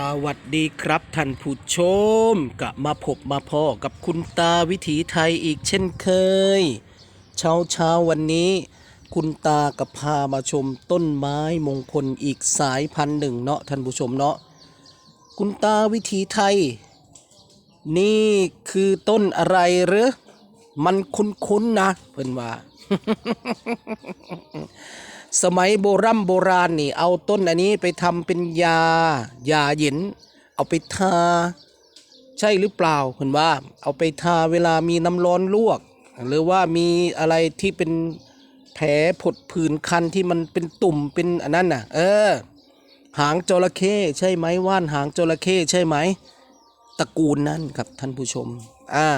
สวัสดีครับท่านผู้ชมกะมาพบมาพ่อกับคุณตาวิถีไทยอีกเช่นเคย เช้าเช้าวันนี้ คุณตากับพามาชมต้นไม้มงคลอีกสายพันธุ์หนึ่งเนาะท่านผู้ชมเนาะคุณตาวิถีไทย นี่คือต้นอะไรหรือมันคุ้นๆนะ เพิ่นว่า สมัยโบรโบราณนี่ เอาต้นอันนี้ไปทำเป็นยายาเย็น เอาไปทา ใช่หรือเปล่าเห็นว่า เอาไปทาเวลามีน้ำร้อนลวก หรือว่ามีอะไรที่เป็นแผลผดผื่นคันที่มันเป็นตุ่มเป็นอันนั้นน่ะ เออ หางจระเข้ใช่ไหมว่านหางจระเข้ใช่ไหมตระกูลนั้นครับท่านผู้ชม อ่า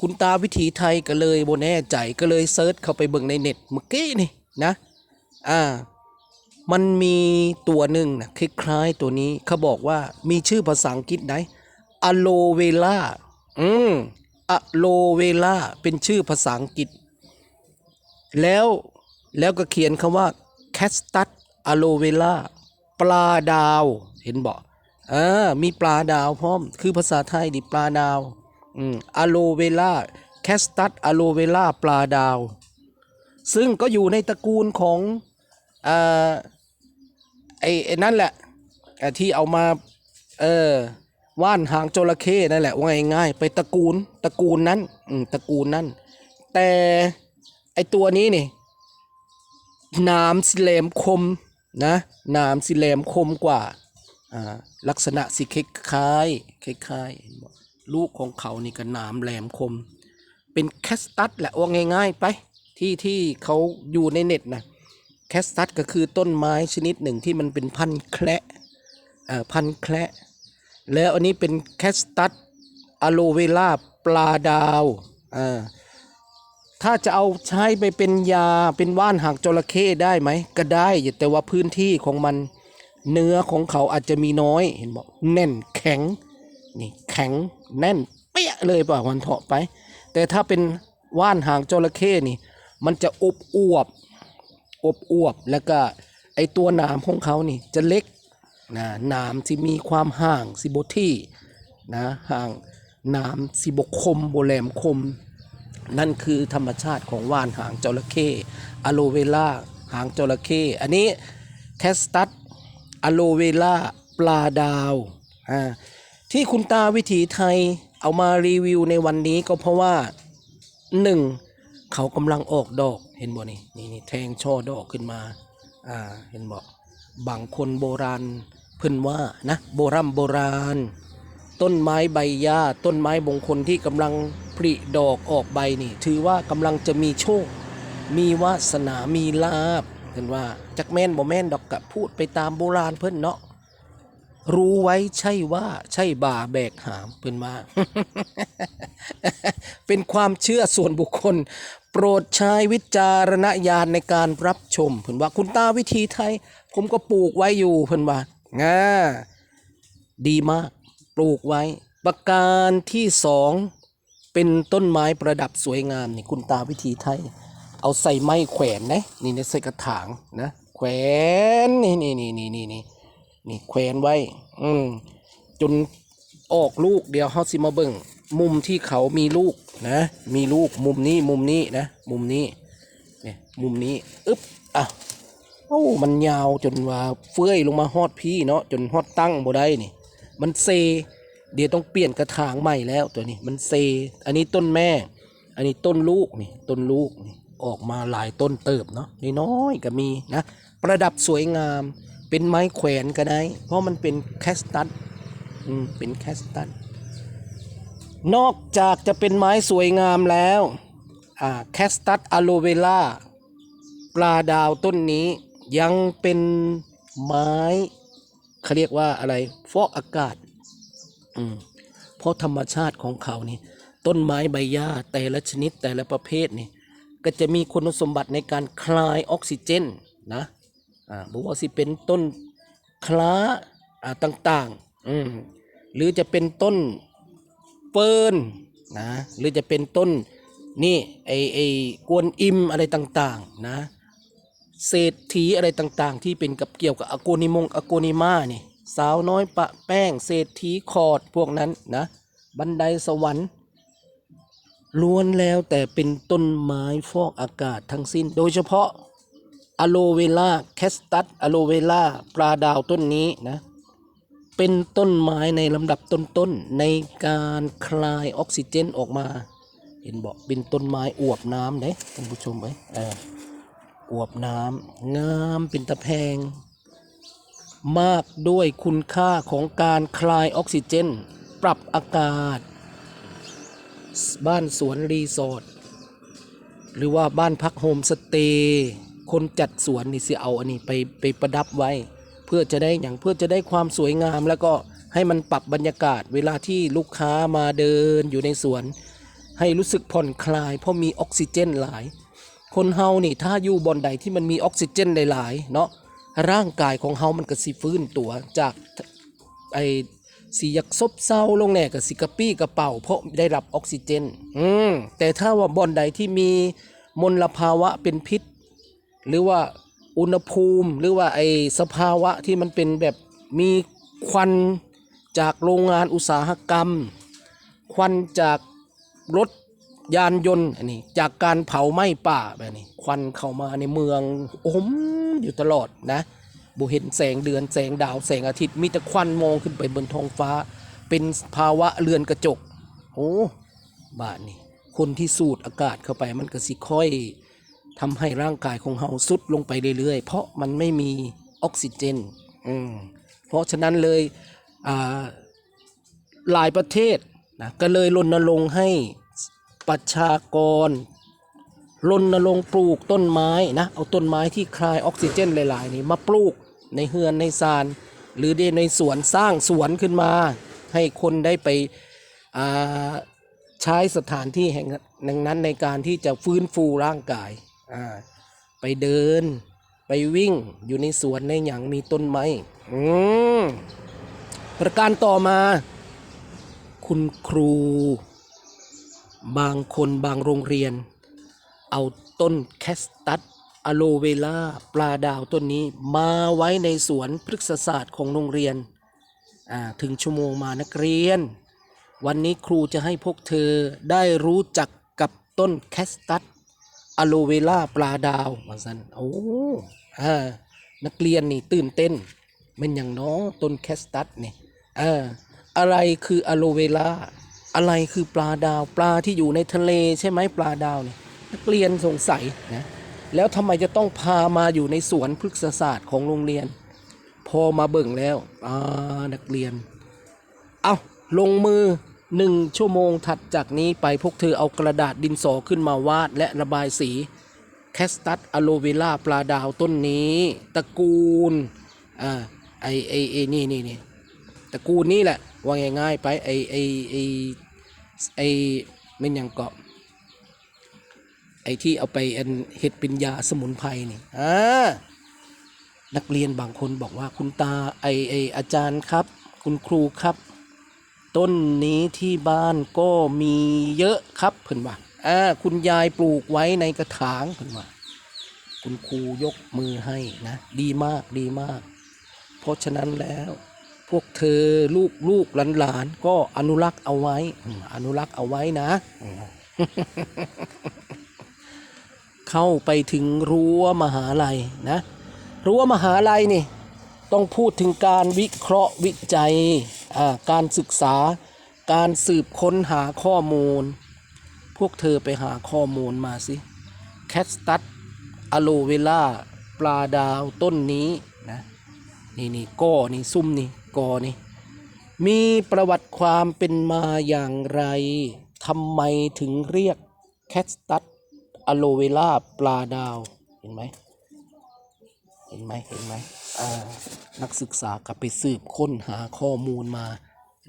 คุณตาวิถีไทยก็เลยโบแน่ใจก็เลยเซิร์ชเข้าไปเบิ่งในเน็ตเมื่อกี้นี่นะ อ่า มันมีตัวหนึ่งนะคล้ายๆตัวนี้เขาบอกว่ามีชื่อภาษาอังกฤษไหนอะโลเวล่าอืมอะโลเวล่าเป็นชื่อภาษาอังกฤษ แล้วแล้วก็เขียนคำว่าแคสตัสอะโลเวล่าปลาดาว เห็นบอกอ่ามีปลาดาวพร้อม คือภาษาไทยดิปลาดาวอืมอะโลเวล่าแคสตัสอะโลเวล่าปลาดาว ซึ่งก็อยู่ในตระกูลของ อ่าไอ้ไอ้นั่นแหละไอ้ที่เอามาเออว่านหางจระเข้นั่นแหละว่าง่ายๆไปตระกูลตระกูลนั้นอืมตระกูลนั้น แต่ไอตัวนี้นี่หนามสิแหลมคมนะหนามสิแหลมคมกว่าอ่าลักษณะสิคล้ายคล้ายลูกของเขานี่ก็หนามแหลมคม เป็นแคสตัสแหละว่าง่ายๆไปที่ที่เขาอยู่ในเน็ตนะ แคสตัสก็คือต้นไม้ชนิดหนึ่งที่มันเป็นพันแคระพันแคระแล้วอันนี้เป็นแคสตัสอะโลเวล่าปลาดาวอ่าถ้าจะเอาใช้ไปเป็นยาเป็นว่านหางจระเข้ได้ไหม ก็ได้ แต่ว่าพื้นที่ของมันเนื้อของเขาอาจจะมีน้อยเห็นบอกแน่นแข็งนี่แข็งแน่นเปี้ยเลยป่ะวันเถาะไป แต่ถ้าเป็นว่านหางจระเข้นี่ มันจะอบอวบ อบอวบแล้วก็ไอตัวหนามของเขานี่จะเล็กนะหนามที่มีความห่างสิบที่นะห่างหนามสิบคมโบแหลมคม นั่นคือธรรมชาติของว่านหางจระเข้อะโลเวล่าหางจระเข้อันนี้แคสตัสอะโลเวล่าปลาดาวอ่าที่คุณตาวิถีไทยเอามารีวิวในวันนี้ก็เพราะว่าหนึ่งเขากำลังออกดอก เห็นบ่นี่นี่นี่แทงช่อดอกขึ้นมาอ่าเห็นบ่บางคนโบราณเพิ่นว่านะโบรโบราณ ต้นไม้ใบหญ้าต้นไม้มงคลที่กำลังผลิดอกออกใบนี่ ถือว่ากำลังจะมีโชค มีวาสนามีลาบเห็นว่าจักแม่นบ่แม่นดอกกะพูดไปตามโบราณเพิ่นเนาะรู้ไว้ใช่ว่าใช่บ่าแบกหามเพิ่นว่าเป็นความเชื่อส่วนบุคคล โปรดใช้วิจารณญาณในการรับชมเพิ่นว่าคุณตาวิธีไทย ผมก็ปลูกไว้อยู่เพิ่นว่าง่าดีมาก ปลูกไว้ ประการที่สองเป็นต้นไม้ประดับสวยงามนี่คุณตาวิธีไทย เอาใส่ไม้แขวนนะนี่ในใส่กระถางนะ แขวนนี่นี่นี่นี่นี่นี่นี่แขวนไว้ อืมจนออกลูกเดี๋ยวเขาสิมาเบิ่ง มุมที่เขามีลูกนะ มีลูกมุมนี้มุมนี้นะ มุมนี้เนี่ยมุมนี้อึ๊บอะโอ้มันยาวจนว่าเฟื้อยลงมาฮอดพี่เนาะจนฮอดตั้งบ่ได้นี่ มันเซ เดี๋ยวต้องเปลี่ยนกระถางใหม่แล้วตัวนี้มันเซ อันนี้ต้นแม่ อันนี้ต้นลูกนี่ต้นลูกนี่ออกมาหลายต้นเติบเนาะน้อยๆก็มีนะ ประดับสวยงามเป็นไม้แขวนก็ได้ เพราะมันเป็นแคสตัสอืมเป็นแคสตัส นอกจากจะเป็นไม้สวยงามแล้วแคสตัสอะโลเวล่าปลาดาวต้นนี้ยังเป็นไม้เขาเรียกว่าอะไร ฟอกอากาศอืมเพราะธรรมชาติของเขานี่ ต้นไม้ใบหญ้าแต่ละชนิดแต่ละประเภทนี่ ก็จะมีคุณสมบัติในการคลายออกซิเจนนะอ่าบอกว่าสิเป็นต้นคล้าอ่าต่างๆอืมหรือจะเป็นต้น เฟิร์นนะหรือจะเป็นต้นนี่ไอไอกวนอิมอะไรต่างๆนะเศรษฐีอะไรต่างๆ ที่เป็นกับเกี่ยวกับอโกนิมงอโกนิมานี่สาวน้อยปะแป้งเศรษฐีคอร์ดพวกนั้นนะบันไดสวรรค์ล้วนแล้วแต่เป็นต้นไม้ฟอกอากาศทั้งสิ้น โดยเฉพาะอะโลเวล่าแคสตัสอะโลเวล่าปลาดาวต้นนี้นะ เป็นต้นไม้ในลำดับต้นๆในการคลายออกซิเจนออกมา เห็นบอกเป็นต้นไม้อวบน้ำเด้ท่านผู้ชมไหมเอออวบน้ำงามเป็นตะแพง มากด้วยคุณค่าของการคลายออกซิเจน ปรับอากาศ บ้านสวนรีสอร์ทหรือว่าบ้านพักโฮมสเตย์คนจัดสวนนี่สิเอาอันนี้ไปไปประดับไว้ พื่อจะได้อย่างเพื่อจะได้ความสวยงาม แล้วก็ให้มันปรับบรรยากาศ เวลาที่ลูกค้ามาเดินอยู่ในสวน ให้รู้สึกผ่อนคลาย เพราะมีออกซิเจนหลาย คนเฮานี่ถ้าอยู่บอนใดที่มันมีออกซิเจนหลายๆเนาะร่างกายของเฮามันก็สิฟื้นตัวจากไอสีอยากซบเซาลงแน่กับสิกระปี้กระเป๋าเพราะได้รับออกซิเจน อืมแต่ถ้าว่าบอนใดที่มีมลภาวะเป็นพิษ หรือว่า อุณหภูมิหรือว่าไอสภาวะที่มันเป็นแบบมีควันจากโรงงานอุตสาหกรรม ควันจากรถยานยนต์อันนี้จากการเผาไหม้ป่าแบบนี้ ควันเข้ามาในเมืองโอมอยู่ตลอดนะบุเห็นแสงเดือนแสงดาวแสงอาทิตย์มีแต่ควันมองขึ้นไปบนท้องฟ้า เป็นภาวะเรือนกระจกโอ้บ้านนี่คนที่สูดอากาศเข้าไปมันก็สิค่อย ทำให้ร่างกายของเฮาสุดลงไปเรื่อยๆ เพราะมันไม่มีออกซิเจนอืมเพราะฉะนั้นเลยอ่าหลายประเทศนะก็เลยรณรงค์ให้ประชากรรณรงค์ปลูกต้นไม้นะเอาต้นไม้ที่คลายออกซิเจนหลาย ๆ นี่มาปลูกในเฮือนในซาน หรือในสวนสร้างสวนขึ้นมา ให้คนได้ไปใช้สถานที่แห่งนั้นในการที่จะฟื้นฟูร่างกาย อ่าไปเดิน ไปวิ่งอยู่ในสวนในอย่างมีต้นไม้อืมประการต่อมา คุณครู บางคนบางโรงเรียน เอาต้นแคสตัสอะโลเวล่าปลาดาวต้นนี้มาไว้ในสวนพฤกษศาสตร์ของโรงเรียนอ่าถึงชั่วโมงมานักเรียน วันนี้ครูจะให้พวกเธอได้รู้จักกับต้นแคสตัส อะโลเวล่าปลาดาวว่าสันโอ้อ่านักเรียนนี่ตื่นเต้นมันอย่างน้องต้นแคสตัสนี่เอออะไรคืออะโลเวล่าอะไรคือปลาดาว ปลาที่อยู่ในทะเลใช่ไหมปลาดาวเนี่ยนักเรียนสงสัยนะแล้วทำไมจะต้องพามาอยู่ในสวนพฤกษศาสตร์ของโรงเรียน พอมาเบิ่งแล้วอ่านักเรียน เอาลงมือ หนึ่งชั่วโมงถัดจากนี้ไปพวกเธอเอากระดาษดินสอขึ้นมาวาดและระบายสี แคสตัสอะโลเวล่าปลาดาวต้นนี้ตระกูลอ่าไอไอไอนี่นี่นี่ตระกูลนี้แหละว่าง่ายๆไปไอไอไอไอเป็นย่างเกาะไอที่เอาไปอันเห็ดเป็นยาสมุนไพรนี่อ่านักเรียนบางคนบอกว่าคุณตาไอไออาจารย์ครับ คุณครูครับ ต้นนี้ที่บ้านก็มีเยอะครับเพิ่นว่าอ่าคุณยายปลูกไว้ในกระถางเพิ่นว่าคุณครูยกมือให้นะ ดีมากดีมาก เพราะฉะนั้นแล้ว พวกเธอลูกลูกหลานหลานก็อนุรักษ์เอาไว้ อนุรักษ์เอาไว้นะ เข้าไปถึงรั้วมหาลัยนะ รั้วมหาลัยนี่ ต้องพูดถึงการวิเคราะห์วิจัย การศึกษา การสืบค้นหาข้อมูล พวกเธอไปหาข้อมูลมาสิ แคสตัสอะโลเวล่าปลาดาวต้นนี้นะนี่นี่ก้อนี่ซุ่มนี่กอนี่มีประวัติความเป็นมาอย่างไรทำไมถึงเรียกแคสตัสอะโลเวล่าปลาดาว เห็นไหม เห็นไหมเห็นไหมนักศึกษากลับไปสืบค้นหาข้อมูลมา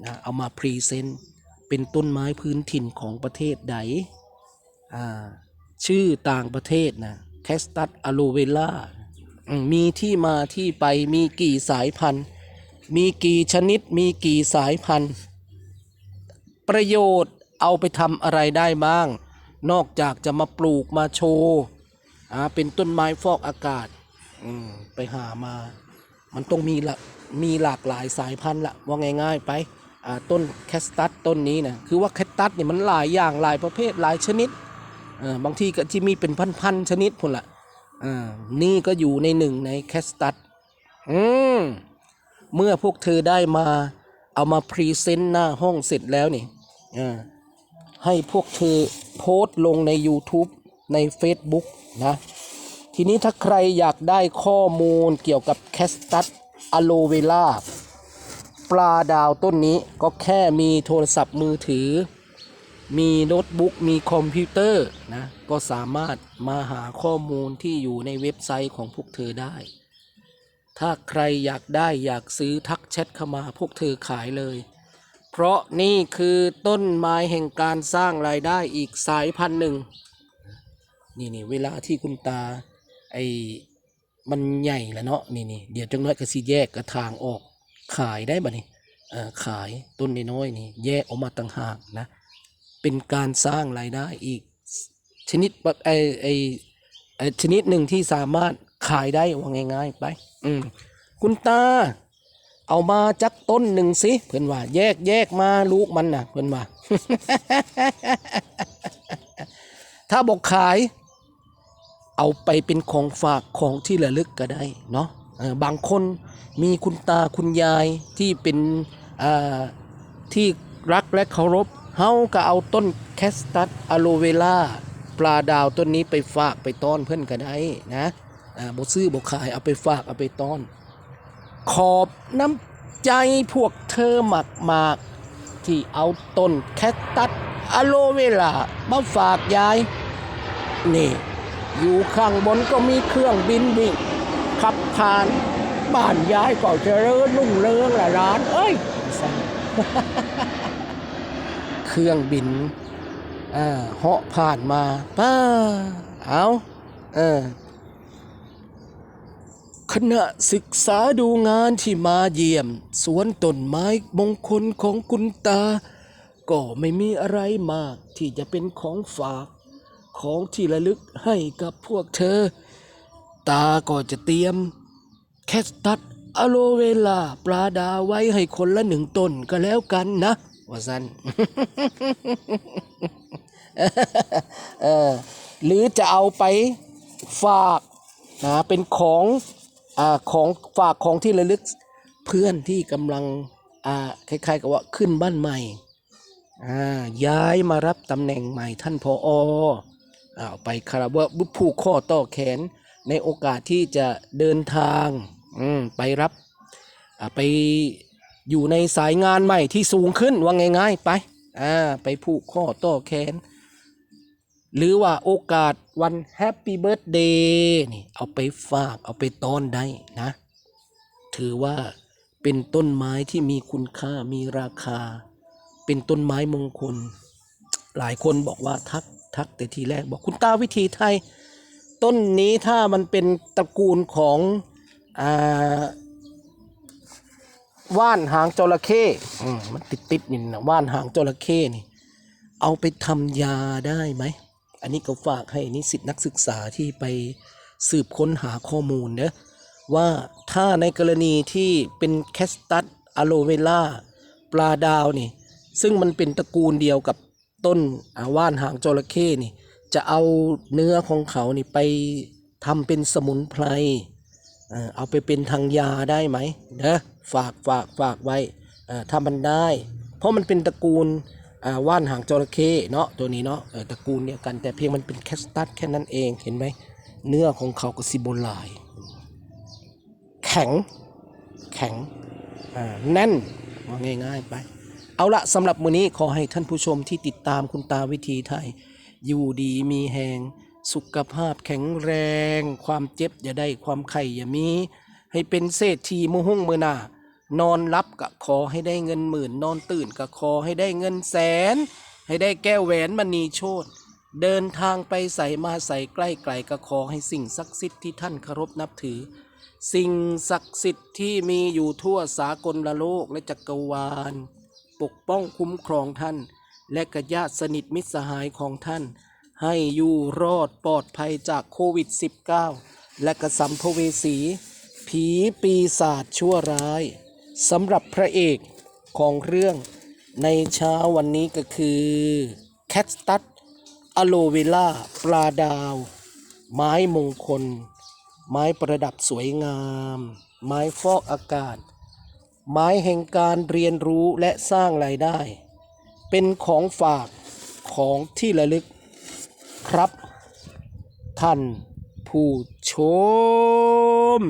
นะเอามาพรีเซนต์เป็นต้นไม้พื้นถิ่นของประเทศใดชื่อต่างประเทศนะแคสตัสอะโลเวล่ามีที่มาที่ไปมีกี่สายพันธุ์ มีกี่ชนิดมีกี่สายพันธุ์ ประโยชน์เอาไปทำอะไรได้บ้าง นอกจากจะมาปลูกมาโชว์เป็นต้นไม้ฟอกอากาศ อืมไปหามา มันต้องมีละมีหลากหลายสายพันธุ์ละว่าง่ายๆไปอ่าต้นแคสตัสต้นนี้นะคือว่าแคสตัสเนี่ยมันหลายอย่างหลายประเภทหลายชนิดเออบางทีก็ที่มีเป็นพันๆชนิดพุ่นละอ่านี่ก็อยู่ในหนึ่งในแคสตัสอืมเมื่อพวกเธอได้มาเอามาพรีเซนต์หน้าห้องเสร็จแล้วนี่อ่าให้พวกเธอโพสต์ลงใน YouTube ใน Facebook นะ ทีนี้ถ้าใครอยากได้ข้อมูลเกี่ยวกับแคสตัสอะโลเวล่าปลาดาวต้นนี้ก็แค่มีโทรศัพท์มือถือ มีโน้ตบุ๊กมีคอมพิวเตอร์นะก็สามารถมาหาข้อมูลที่อยู่ในเว็บไซต์ของพวกเธอได้ ถ้าใครอยากได้อยากซื้อทักแชทเข้ามาพวกเธอขายเลย เพราะนี่คือต้นไม้แห่งการสร้างรายได้อีกสายพันธุ์หนึ่งนี่นี่เวลาที่คุณตา ไอ้มันใหญ่แล้วเนาะนี่นี่เดี๋ยวจังน้อยก็สิแยกกระทางออก ขายได้บ่นี่เออขายต้นน้อยๆนี่แยกออกมาต่างหากนะเป็นการสร้างรายได้อีกชนิดแบบไอ้ไอ้ไอชนิดหนึ่งที่สามารถขายได้ว่าง่าย ๆ ไปอืมคุณตา เอามาจักต้นหนึ่งสิเพื่อนว่า แยกแยกมาลูกมันน่ะเพื่อนว่า ถ้าบอกขาย เอาไปเป็นของฝากของที่ระลึกก็ได้เนาะบางคนมีคุณตาคุณยายที่เป็นที่รักและเคารพเฮาก็เอาต้นแคสตัสอะโลเวล่าปลาดาวต้นนี้ไปฝากไปต้อนเพื่อนก็ได้นะบซื้อบขายเอาไปฝากเอาไปต้อน ขอบน้ำใจพวกเธอหมักมากๆที่เอาต้นแคคตัสอะโลเวล่ามาฝากยายนี่ อยู่ข้างบนก็มีเครื่องบินวิ่งขับผ่านบ้านย้ายก็เจริญรุ่งเรืองละร้าน เอ้ยเครื่องบินอ่าเหาะผ่านมาป้าเอาเออขณะศึกษาดูงานที่มาเยี่ยม สวนต้นไม้มงคลของคุณตา ก็ไม่มีอะไรมากที่จะเป็นของฝาก ของที่ระลึกให้กับพวกเธอ ตาก็จะเตรียม แคสตัสอะโลเวลาปลาดาไว้ให้คนละหนึ่งต้นก็แล้วกันนะว่าสันหรือจะเอาไปฝากนะเป็นของอของฝากของที่ระลึกเพื่อนที่กำลังคล้ายๆกับว่าขึ้นบ้านใหม่ย้ายมารับตำแหน่งใหม่ท่านพออาวไปคาราบะบุผูกข้อต่อแขนในโอกาสที่จะเดินทางอืมไปรับไปอยู่ในสายงานใหม่ที่สูงขึ้นว่าง่ายๆไปอ่าไปผูกข้อต่อแขน หรือว่าโอกาสวันแฮปปี้เบิร์ a เดย์นี่เอาไปฝากเอาไปต้อนได้นะ ถือว่าเป็นต้นไม้ที่มีคุณค่ามีราคา เป็นต้นไม้มงคล หลายคนบอกว่าทัก ทักแต่ทีแรกบอกคุณตาวิธีไทย ต้นนี้ถ้ามันเป็นตระกูลของอ่าว่านหางจระเข้มันติดติดนี่นะว่านหางจระเข้นี่ เอาไปทำยาได้ไหม อันนี้ก็ฝากให้นิสิตนักศึกษาที่ไปสืบค้นหาข้อมูลเนะว่าถ้าในกรณีที่เป็นแคสตัสอะโลเวล่าปลาดาวนี่ ซึ่งมันเป็นตระกูลเดียวกับ ต้นอาว่านหางจระเข้นี่จะเอาเนื้อของเขานี่ไปทำเป็นสมุนไพรเอาไปเป็นทางยาได้ไหมเด้อฝากฝากฝากไว้ถ้ามันได้ เพราะมันเป็นตระกูลอาว่านหางจระเข้เนาะตัวนี้เนาะตระกูลเดียวกันแต่เพียงมันเป็นแคสตัสแค่นั้นเองเห็นไหมเนื้อของเขาก็ซิโบลาย แข็งแข็งแน่นว่าง่าย ๆ ไป เอาละสำหรับมื้อนี้ขอให้ท่านผู้ชมที่ติดตามคุณตาวิธีไทย อยู่ดีมีแหงสุขภาพแข็งแรง ความเจ็บอย่าได้ความไข่อย่ามี ให้เป็นเศรษฐีมือหุ่งมือหนานอนรับก็ขอให้ได้เงินหมื่น นอนตื่นก็ขอให้ได้เงินแสน ให้ได้แก้วแหวนมณีโชตเดินทางไปใส่มาใส่ใกล้ไกลก็ขอให้สิ่งศักดิ์สิทธิ์ที่ท่านเคารพนับถือ สิ่งศักดิ์สิทธิ์ที่มีอยู่ทั่วสากลโลกและจักรวาล ปกป้องคุ้มครองท่าน และกญาติสนิทมิตรสหายของท่าน ให้อยู่รอดปลอดภัยจากโควิด -19 และกระสัมภเวสี ผีปีศาจชั่วร้ายสำหรับพระเอกของเรื่องในเช้าวันนี้ก็คือแคทสตัดอะโลเวล่าปลาดาว ไม้มงคล ไม้ประดับสวยงาม ไม้ฟอกอากาศ หมายแห่งการเรียนรู้และสร้างรายได้ เป็นของฝากของที่ระลึกครับ ท่านผู้ชม